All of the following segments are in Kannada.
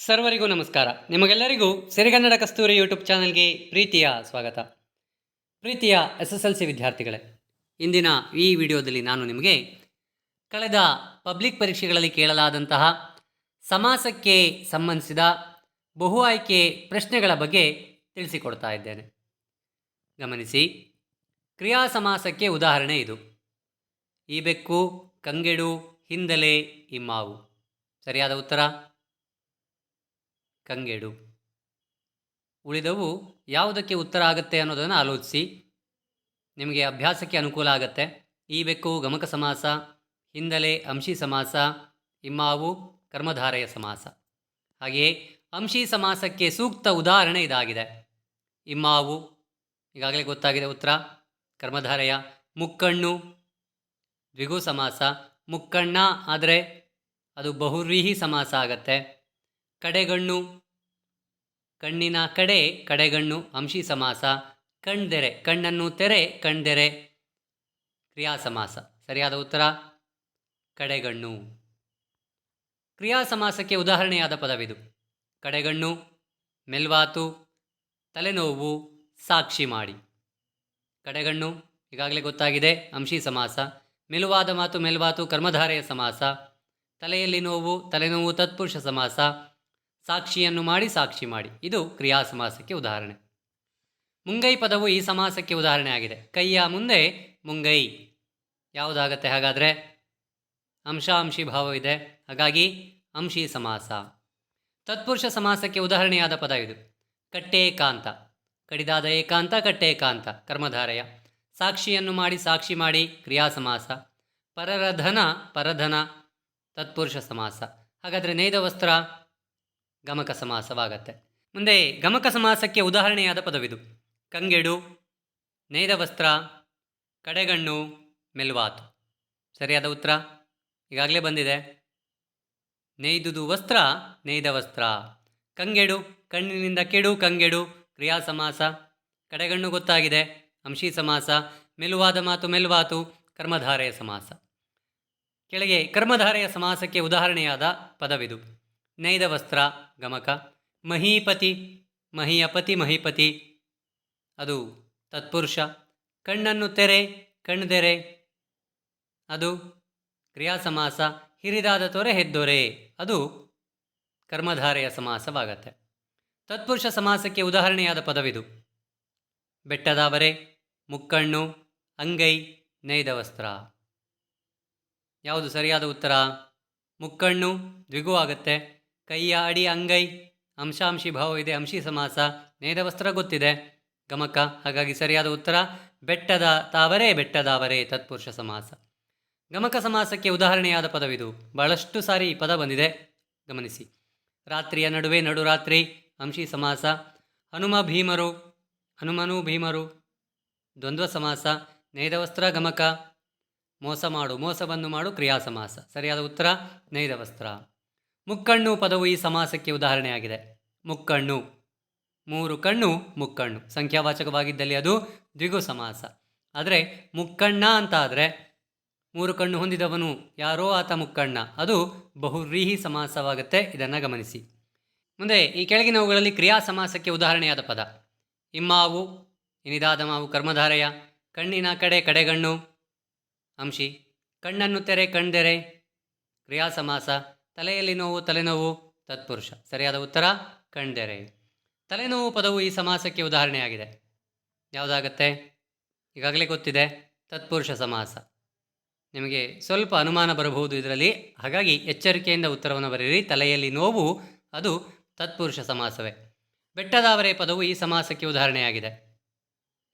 ಸರ್ವರಿಗೂ ನಮಸ್ಕಾರ. ನಿಮಗೆಲ್ಲರಿಗೂ ಸಿರಿಗನ್ನಡ ಕಸ್ತೂರಿ ಯೂಟ್ಯೂಬ್ ಚಾನಲ್ಗೆ ಪ್ರೀತಿಯ ಸ್ವಾಗತ. ಪ್ರೀತಿಯ ಎಸ್ ಎಸ್ ಎಲ್ ಸಿ ವಿದ್ಯಾರ್ಥಿಗಳೇ, ಇಂದಿನ ಈ ವಿಡಿಯೋದಲ್ಲಿ ನಾನು ನಿಮಗೆ ಕಳೆದ ಪಬ್ಲಿಕ್ ಪರೀಕ್ಷೆಗಳಲ್ಲಿ ಕೇಳಲಾದಂತಹ ಸಮಾಸಕ್ಕೆ ಸಂಬಂಧಿಸಿದ ಬಹು ಆಯ್ಕೆ ಪ್ರಶ್ನೆಗಳ ಬಗ್ಗೆ ತಿಳಿಸಿಕೊಡ್ತಾ ಇದ್ದೇನೆ. ಗಮನಿಸಿ, ಕ್ರಿಯಾ ಸಮಾಸಕ್ಕೆ ಉದಾಹರಣೆ ಇದು. ಈ ಬೆಕ್ಕು, ಕಂಗೆಡು, ಹಿಂದಲೆ, ಇಮ್ಮಾವು. ಸರಿಯಾದ ಉತ್ತರ? ಕಂಗೆಡು. ಉಳಿದವು ಯಾವುದಕ್ಕೆ ಉತ್ತರ ಆಗುತ್ತೆ ಅನ್ನೋದನ್ನು ಆಲೋಚಿಸಿ. ನಿಮಗೆ ಅಭ್ಯಾಸಕ್ಕೆ ಅನುಕೂಲ ಆಗುತ್ತೆ. ಈ ಬೆಕ್ಕು ಗಮಕ ಸಮಾಸ, ಹಿಂದಲೆ ಅಂಶಿ ಸಮಾಸ, ಇಮ್ಮಾವು ಕರ್ಮಧಾರೆಯ ಸಮಾಸ. ಹಾಗೆಯೇ ಅಂಶಿ ಸಮಾಸಕ್ಕೆ ಸೂಕ್ತ ಉದಾಹರಣೆ ಇದಾಗಿದೆ. ಇಮ್ಮಾವು, ಈಗಾಗಲೇ ಗೊತ್ತಾಗಿದೆ ಉತ್ತರ. ಕರ್ಮಧಾರೆಯ, ಮುಕ್ಕಣ್ಣು, ದ್ವಿಗು ಸಮಾಸ. ಮುಕ್ಕಣ್ಣ ಆದರೆ ಅದು ಬಹುವ್ರೀಹಿ ಸಮಾಸ ಆಗತ್ತೆ. ಕಡೆಗಣ್ಣು ಕಣ್ಣಿನ ಕಡೆ ಕಡೆಗಣ್ಣು, ಅಂಶಿ ಸಮಾಸ ಕಣ್ದೆರೆ ಕಣ್ಣನ್ನು ತೆರೆ ಕಣ್ದೆರೆ ಕ್ರಿಯಾ ಸಮಾಸ ಸರಿಯಾದ ಉತ್ತರ? ಕಡೆಗಣ್ಣು. ಕ್ರಿಯಾ ಸಮಾಸಕ್ಕೆ ಉದಾಹರಣೆಯಾದ ಪದವಿದು. ಕಡೆಗಣ್ಣು, ಮೆಲ್ವಾತು, ತಲೆನೋವು, ಸಾಕ್ಷಿ ಮಾಡಿ. ಕಡೆಗಣ್ಣು, ಈಗಾಗಲೇ ಗೊತ್ತಾಗಿದೆ, ಅಂಶಿ ಸಮಾಸ, ಮೆಲುವಾದ ಮಾತು ಮೆಲ್ವಾತು, ಕರ್ಮಧಾರೆಯ ಸಮಾಸ, ತಲೆಯಲ್ಲಿ ನೋವು, ತಲೆನೋವು ತತ್ಪುರುಷ ಸಮಾಸ ಸಾಕ್ಷಿಯನ್ನು ಮಾಡಿ ಸಾಕ್ಷಿ ಮಾಡಿ. ಇದು ಕ್ರಿಯಾ ಸಮಾಸಕ್ಕೆ ಉದಾಹರಣೆ. ಮುಂಗೈ ಪದವು ಈ ಸಮಾಸಕ್ಕೆ ಉದಾಹರಣೆ ಆಗಿದೆ. ಕೈಯ ಮುಂದೆ ಮುಂಗೈ. ಯಾವುದಾಗತ್ತೆ ಹಾಗಾದರೆ? ಅಂಶ ಅಂಶಿ ಭಾವವಿದೆ ಹಾಗಾಗಿ ಅಂಶಿ ಸಮಾಸ. ತತ್ಪುರುಷ ಸಮಾಸಕ್ಕೆ ಉದಾಹರಣೆಯಾದ ಪದ ಇದು. ಕಟ್ಟೇಕಾಂತ. ಕಡಿದಾದ ಏಕಾಂತ, ಕಟ್ಟೇಕಾಂತ. ಕರ್ಮಧಾರಯ. ಸಾಕ್ಷಿಯನ್ನು ಮಾಡಿ ಸಾಕ್ಷಿ ಮಾಡಿ ಕ್ರಿಯಾ ಸಮಾಸ. ಪರರಧನ, ಪರಧನ. ತತ್ಪುರುಷ ಸಮಾಸ. ಹಾಗಾದರೆ ನೇಯ್ದ ವಸ್ತ್ರ? ಗಮಕ ಸಮಾಸವಾಗತ್ತೆ. ಮುಂದೆ ಗಮಕ ಸಮಾಸಕ್ಕೆ ಉದಾಹರಣೆಯಾದ ಪದವಿದು. ಕಂಗೆಡು ನೇಯ್ದ ವಸ್ತ್ರ ಕಡೆಗಣ್ಣು, ಮೆಲ್ವಾತು. ಸರಿಯಾದ ಉತ್ತರ? ಈಗಾಗಲೇ ಬಂದಿದೆ. ನೇಯ್ದುದು ವಸ್ತ್ರ ನೇಯ್ದ ವಸ್ತ್ರ ಕಂಗೆಡು, ಕಣ್ಣಿನಿಂದ ಕೆಡು ಕಂಗೆಡು, ಕ್ರಿಯಾ ಸಮಾಸ. ಕಡೆಗಣ್ಣು ಗೊತ್ತಾಗಿದೆ, ಅಂಶಿ ಸಮಾಸ. ಮೆಲುವಾದ ಮಾತು ಮೆಲ್ವಾತು, ಕರ್ಮಧಾರೆಯ ಸಮಾಸ. ಕೆಳಗೆ ಕರ್ಮಧಾರೆಯ ಸಮಾಸಕ್ಕೆ ಉದಾಹರಣೆಯಾದ ಪದವಿದು. ನೈದ ವಸ್ತ್ರ, ಗಮಕ. ಮಹೀಪತಿ, ಮಹಿಯಪತಿ, ಮಹಿಪತಿ. ಅದು ತತ್ಪುರುಷ. ಕಣ್ಣನ್ನು ತೆರೆ ಕಣ್ದೆರೆ ಅದು ಕ್ರಿಯಾ ಸಮಾಸ ಹಿರಿದಾದ ತೊರೆ, ಹೆದ್ದೊರೆ. ಅದು ಕರ್ಮಧಾರೆಯ ಸಮಾಸವಾಗತ್ತೆ. ತತ್ಪುರುಷ ಸಮಾಸಕ್ಕೆ ಉದಾಹರಣೆಯಾದ ಪದವಿದು. ಬೆಟ್ಟದಾವರೆ, ಮುಕ್ಕಣ್ಣು, ಅಂಗೈ, ನೈದ ವಸ್ತ್ರ. ಯಾವುದು ಸರಿಯಾದ ಉತ್ತರ? ಮುಕ್ಕಣ್ಣು ದ್ವಿಗು ಆಗುತ್ತೆ. ಕೈಯ ಅಡಿ ಅಂಗೈ. ಅಂಶಾಂಶಿ ಭಾವ ಇದೆ, ಅಂಶಿ ಸಮಾಸ. ನೇದ ವಸ್ತ್ರ ಗೊತ್ತಿದೆ. ಗಮಕ, ಹಾಗಾಗಿ ಸರಿಯಾದ ಉತ್ತರ. ಬೆಟ್ಟದ ತಾವರೆ, ಬೆಟ್ಟದಾವರೆ, ತತ್ಪುರುಷ ಸಮಾಸ. ಗಮಕ ಸಮಾಸಕ್ಕೆ ಉದಾಹರಣೆಯಾದ ಪದವಿದು. ಬಹಳಷ್ಟು ಸಾರಿ ಈ ಪದ ಬಂದಿದೆ. ಗಮನಿಸಿ. ರಾತ್ರಿಯ ನಡುವೆ ನಡುರಾತ್ರಿ, ಅಂಶಿ ಸಮಾಸ. ಹನುಮ ಭೀಮರು, ಹನುಮನು ಭೀಮರು. ದ್ವಂದ್ವ ಸಮಾಸ. ನೈದ ವಸ್ತ್ರ, ಗಮಕ. ಮೋಸ ಮಾಡು, ಮೋಸವನ್ನು ಮಾಡು, ಕ್ರಿಯಾ ಸಮಾಸ. ಸರಿಯಾದ ಉತ್ತರ ನೈದ ವಸ್ತ್ರ. ಮುಕ್ಕಣ್ಣು ಪದವು ಈ ಸಮಾಸಕ್ಕೆ ಉದಾಹರಣೆಯಾಗಿದೆ. ಮುಕ್ಕಣ್ಣು. ಮೂರು ಕಣ್ಣು, ಮುಕ್ಕಣ್ಣು. ಸಂಖ್ಯಾವಾಚಕವಾಗಿದ್ದಲ್ಲಿ ಅದು ದ್ವಿಗು ಸಮಾಸ. ಆದರೆ ಮುಕ್ಕಣ್ಣ ಅಂತ ಆದರೆ ಮೂರು ಕಣ್ಣು ಹೊಂದಿದವನು ಯಾರೋ ಆತ ಮುಕ್ಕಣ್ಣ. ಅದು ಬಹುರೀಹಿ ಸಮಾಸವಾಗುತ್ತೆ, ಇದನ್ನು ಗಮನಿಸಿ. ಮುಂದೆ ಈ ಕೆಳಗಿನವುಗಳಲ್ಲಿ ಕ್ರಿಯಾ ಸಮಾಸಕ್ಕೆ ಉದಾಹರಣೆಯಾದ ಪದ. ಇಮ್ಮಾವು, ಇನಿದಾದ ಮಾವು ಕರ್ಮಧಾರಯ, ಕಣ್ಣಿನ ಕಡೆ ಕಡೆಗಣ್ಣು, ಅಂಶಿ, ಕಣ್ಣನ್ನು ತೆರೆ ಕಣ್ದೆರೆ, ಕ್ರಿಯಾ ಸಮಾಸ. ತಲೆಯಲ್ಲಿ ನೋವು, ತಲೆನೋವು, ತತ್ಪುರುಷ. ಸರಿಯಾದ ಉತ್ತರ, ಕಣ್ದೆರೆ. ತಲೆನೋವು ಪದವು ಈ ಸಮಾಸಕ್ಕೆ ಉದಾಹರಣೆಯಾಗಿದೆ. ಯಾವುದಾಗತ್ತೆ? ಈಗಾಗಲೇ ಗೊತ್ತಿದೆ, ತತ್ಪುರುಷ ಸಮಾಸ. ನಿಮಗೆ ಸ್ವಲ್ಪ ಅನುಮಾನ ಬರಬಹುದು ಇದರಲ್ಲಿ. ಹಾಗಾಗಿ ಎಚ್ಚರಿಕೆಯಿಂದ ಉತ್ತರವನ್ನು ಬರೆಯಿರಿ. ತಲೆಯಲ್ಲಿ ನೋವು, ಅದು ತತ್ಪುರುಷ ಸಮಾಸವೇ. ಬೆಟ್ಟದಾವರೆ ಪದವು ಈ ಸಮಾಸಕ್ಕೆ ಉದಾಹರಣೆಯಾಗಿದೆ.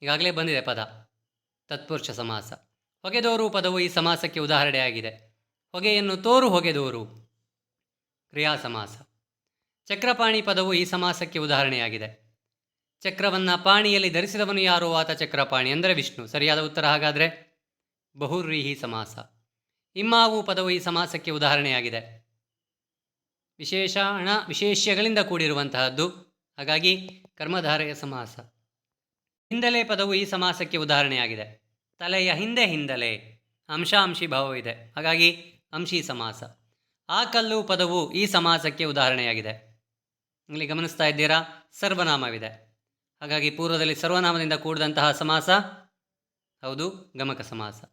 ಈಗಾಗಲೇ ಬಂದಿದೆ ಪದ. ತತ್ಪುರುಷ ಸಮಾಸ. ಹೊಗೆದೋರು ಪದವು ಈ ಸಮಾಸಕ್ಕೆ ಉದಾಹರಣೆಯಾಗಿದೆ. ಹೊಗೆಯನ್ನು ತೋರು ಹೊಗೆದೋರು. ಕ್ರಿಯಾ ಸಮಾಸ ಚಕ್ರಪಾಣಿ ಪದವು ಈ ಸಮಾಸಕ್ಕೆ ಉದಾಹರಣೆಯಾಗಿದೆ. ಚಕ್ರವನ್ನು ಪಾಣಿಯಲ್ಲಿ ಧರಿಸಿದವನು ಯಾರೋ? ಆತ ಚಕ್ರಪಾಣಿ. ಅಂದರೆ ವಿಷ್ಣು. ಸರಿಯಾದ ಉತ್ತರ ಹಾಗಾದರೆ ಬಹುರೀಹಿ ಸಮಾಸ. ಇಮ್ಮಾವು ಪದವು ಈ ಸಮಾಸಕ್ಕೆ ಉದಾಹರಣೆಯಾಗಿದೆ. ವಿಶೇಷಣ ವಿಶೇಷ್ಯಗಳಿಂದ ಕೂಡಿರುವಂತಹದ್ದು. ಹಾಗಾಗಿ ಕರ್ಮಧಾರೆಯ ಸಮಾಸ. ಹಿಂದಲೆ ಪದವು ಈ ಸಮಾಸಕ್ಕೆ ಉದಾಹರಣೆಯಾಗಿದೆ. ತಲೆಯ ಹಿಂದೆ ಹಿಂದಲೆ ಅಂಶಾಂಶಿ ಭಾವವಿದೆ. ಹಾಗಾಗಿ ಅಂಶಿ ಸಮಾಸ. ಆ ಕಲ್ಲು ಪದವು ಈ ಸಮಾಸಕ್ಕೆ ಉದಾಹರಣೆಯಾಗಿದೆ. ಇಲ್ಲಿ ಗಮನಿಸ್ತಾ ಇದ್ದೀರಾ? ಸರ್ವನಾಮವಿದೆ. ಹಾಗಾಗಿ ಪೂರ್ವದಲ್ಲಿ ಸರ್ವನಾಮದಿಂದ ಕೂಡಿದಂತಹ ಸಮಾಸ ಹೌದು, ಗಮಕ ಸಮಾಸ.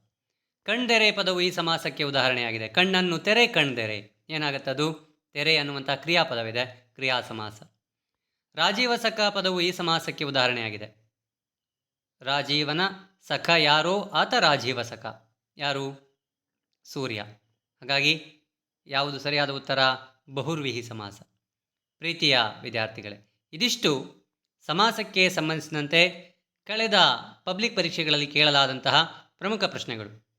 ಕಣ್ದೆರೆ ಪದವು ಈ ಸಮಾಸಕ್ಕೆ ಉದಾಹರಣೆಯಾಗಿದೆ. ಕಣ್ಣನ್ನು ತೆರೆ, ಕಣ್ದೆರೆ. ಅದು? ತೆರೆ ಅನ್ನುವಂಥ ಕ್ರಿಯಾಪದವಿದೆ. ಕ್ರಿಯಾ ಸಮಾಸ. ರಾಜೀವಸಕ ಪದವು ಈ ಸಮಾಸಕ್ಕೆ ಉದಾಹರಣೆಯಾಗಿದೆ. ರಾಜೀವನ ಸಖ ಯಾರೋ ಆತ ರಾಜೀವಸಕ. ಯಾರು? ಸೂರ್ಯ. ಹಾಗಾಗಿ ಯಾವುದು ಸರಿಯಾದ ಉತ್ತರ? ಬಹುರ್ವಿಹಿ ಸಮಾಸ. ಪ್ರೀತಿಯ ವಿದ್ಯಾರ್ಥಿಗಳೇ, ಇದಿಷ್ಟು ಸಮಾಸಕ್ಕೆ ಸಂಬಂಧಿಸಿದಂತೆ ಕಳೆದ ಪಬ್ಲಿಕ್ ಪರೀಕ್ಷೆಗಳಲ್ಲಿ ಕೇಳಲಾದಂತಹ ಪ್ರಮುಖ ಪ್ರಶ್ನೆಗಳು.